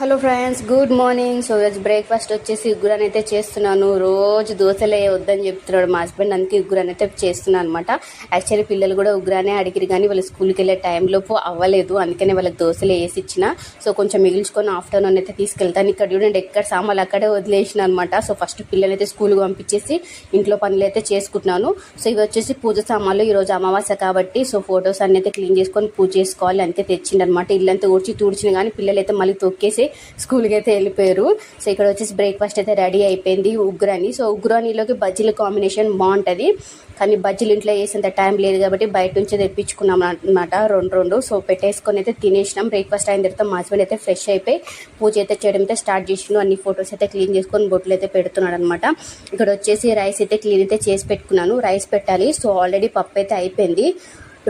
Hello friends good morning so ఈరోజు breakfast వచ్చేసి ఇగ్గురని అయితే చేస్తున్నాను. రోజు దోశలే వద్దని చెప్తున్నాడు మా హస్బెండ్ అందుకే ఇగ్గురని అయితే చేస్తున్నాను అనమాట యాక్చువల్లీ పిల్లలు కూడా ఉగ్రానే అడిగిరు కానీ వాళ్ళు స్కూల్కి వెళ్ళే టైంలోపు అవ్వలేదు. అందుకనే వాళ్ళకి దోశలే వేసి ఇచ్చిన. సో కొంచెం మిగిల్చుకొని ఆఫ్టర్నూన్ అయితే తీసుకెళ్తాను. ఇక్కడ చూడండి ఎక్కడ సామాన్లు అక్కడే వదిలేసిన అనమాట సో ఫస్ట్ పిల్లలు అయితే స్కూల్కి పంపించేసి ఇంట్లో పనులు అయితే చేసుకుంటున్నాను. సో ఇవి వచ్చేసి పూజ సామాన్లు. ఈరోజు అమావాస్య కాబట్టి సో ఫొటోస్ అన్ని అయితే క్లీన్ చేసుకొని పూజ చేసుకోవాలి. అందుకే తెచ్చిండనమాట ఇల్లంతా ఊడ్చి తూడ్చిన కానీ పిల్లలు అయితే మళ్ళీ తొక్కేసి స్కూల్కి అయితే వెళ్ళిపోయారు. సో ఇక్కడ వచ్చేసి బ్రేక్ఫాస్ట్ అయితే రెడీ అయిపోయింది ఉగ్రాని. సో ఉగ్రానీలోకి బజ్జీల కాంబినేషన్ బాగుంటుంది. కానీ బజ్జీలు ఇంట్లో వేసేంత టైం లేదు కాబట్టి బయట నుంచి తెప్పించుకున్నాం అనమాట రెండు రెండు. సో పెట్టేసుకొని అయితే తినేసినాం. బ్రేక్ఫాస్ట్ అయిన తర్వాత మా హస్బెండ్ అయితే ఫ్రెష్ అయిపోయి పూజ అయితే చేయడం అయితే స్టార్ట్ చేసిండు. అన్ని ఫొటోస్ అయితే క్లీన్ చేసుకొని బొట్లు అయితే పెడుతున్నాడు అనమాట ఇక్కడ వచ్చేసి రైస్ అయితే క్లీన్ అయితే చేసి పెట్టుకున్నాను. రైస్ పెట్టాలి. సో ఆల్రెడీ పప్పు అయితే అయిపోయింది.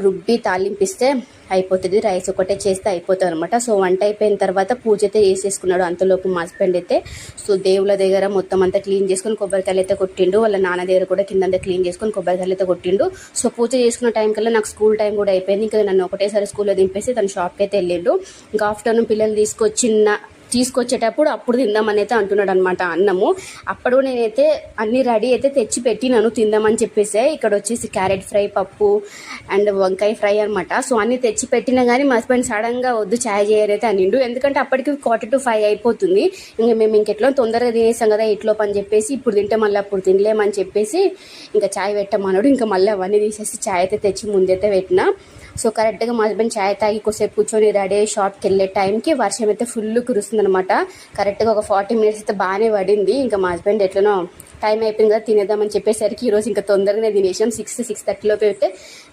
రుబ్బి తాలింపిస్తే అయిపోతుంది రైస్ ఒకటే చేస్తే అయిపోతుంది అనమాట సో వంట అయిపోయిన తర్వాత పూజ అయితే చేసేసుకున్నాడు. అంతలోపు మా హస్బెండ్ అయితే సో దేవుళ్ళ దగ్గర మొత్తం అంతా క్లీన్ చేసుకొని కొబ్బరికాయలు అయితే కొట్టిండు. వాళ్ళ నాన్న దగ్గర కూడా కింద క్లీన్ చేసుకొని కొబ్బరికాయలు అయితే కొట్టిండు. సో పూజ చేసుకున్న టైం కల్లా నాకు స్కూల్ టైం కూడా అయిపోయింది. ఇంకా నన్ను ఒకటేసారి స్కూల్లో దింపేసి తన షాప్కి అయితే వెళ్ళిండు. ఇంకా ఆఫ్టర్నూన్ పిల్లలు తీసుకొచ్చిన తీసుకొచ్చేటప్పుడు అప్పుడు తిందామని అయితే అంటున్నాడు అనమాట అన్నము. అప్పుడు నేనైతే అన్ని రెడీ అయితే తెచ్చి పెట్టినాను తిందామని చెప్పేసి ఇక్కడ వచ్చేసి క్యారెట్ ఫ్రై పప్పు అండ్ వంకాయ ఫ్రై అనమాట సో అన్ని తెచ్చి పెట్టినా కానీ మా హస్బెండ్ సడన్గా వద్దు ఛాయ్ చేయరైతే అనిండు. ఎందుకంటే అప్పటికి క్వార్టర్ టు ఫైవ్ అయిపోతుంది. ఇంకా మేము ఇంకెట్లో తొందరగా తినేసాం కదా ఇట్లో పని చెప్పేసి ఇప్పుడు తింటే మళ్ళీ అప్పుడు తినలేమని చెప్పేసి ఇంకా ఛాయ్ పెట్టమన్నాడు. ఇంకా మళ్ళీ అవన్నీ తీసేసి ఛాయ్ అయితే తెచ్చి ముందైతే పెట్టినా. సో కరెక్ట్గా మా హస్బెండ్ ఛాయ్ తాగి కొసేపు కూర్చొని రెడీ షాప్కి వెళ్ళే టైంకి వర్షం అయితే ఫుల్ కురుస్తుంది అనమాట కరెక్ట్గా ఒక ఫార్టీ మినిట్స్ అయితే బాగానే పడింది. ఇంకా మా హస్బెండ్ ఎట్లనో టైం అయిపోయింది కదా తినేద్దామని చెప్పేసరికి ఈరోజు ఇంకా తొందరగానే తినేసాం సిక్స్ సిక్స్ థర్టీలో అయితే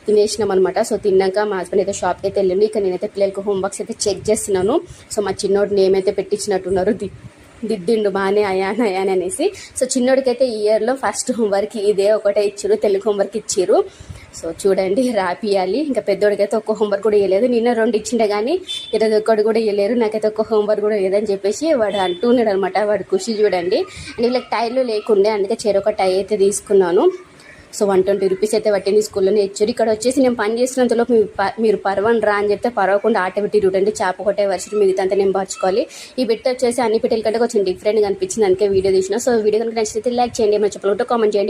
తినేసినాం అనమాట సో తిన్నాక మా హస్బెండ్ అయితే షాప్కి అయితే వెళ్ళిండు. ఇక నేనైతే పిల్లలకి హోంవర్క్స్ అయితే చెక్ చేస్తున్నాను. సో మా చిన్నోడు నేమ్ అయితే పెట్టించినట్టున్నారు. ది దిద్దిండు బాగానే అయాన్ అయాన్ అనేసి. సో చిన్నోడికైతే ఈ ఇయర్లో ఫస్ట్ హోంవర్క్ ఇదే ఒకటే ఇచ్చారు. తెలుగు హోంవర్క్ ఇచ్చారు. సో చూడండి రాపియాలి. ఇంకా పెద్దోడికైతే ఒక్క హోంవర్క్ కూడా ఇవ్వలేదు నిన్న రెండు ఇచ్చిండే కానీ ఈరోజు ఒక్కడు కూడా ఇవ్వలేరు నాకైతే ఒక్క హోంవర్క్ కూడా లేదని చెప్పేసి వాడు అంటున్నాడు అనమాట వాడు ఖుషి చూడండి. అండ్ వీళ్ళకి టైర్లు లేకుండే అందుకే చెరొక టై అయితే తీసుకున్నాను. సో వన్ ట్వంటీ రూపీస్ అయితే పట్టింది స్కూల్లోనే ఇచ్చారు ఇక్కడ వచ్చేసి నేను పని చేసినంతలో మీరు ప- మీరు పర్వని రా అని చెప్తే పర్వకుండా ఆట పెట్టి రూట్ అంటే చేప కొట్టే వర్షం మిగతా అంతా నేను పరచుకోవాలి ఈ బిట్ వచ్చేసి అన్ని పెట్టేల కంటే కొంచెం డిఫరెంట్గా అనిపించింది. అందుకే వీడియో తీసిన. సో వీడియో కనుక నచ్చితే లైక్ చేయండి ఏమైనా చెప్పాలంటే కామెంట్ చేయండి.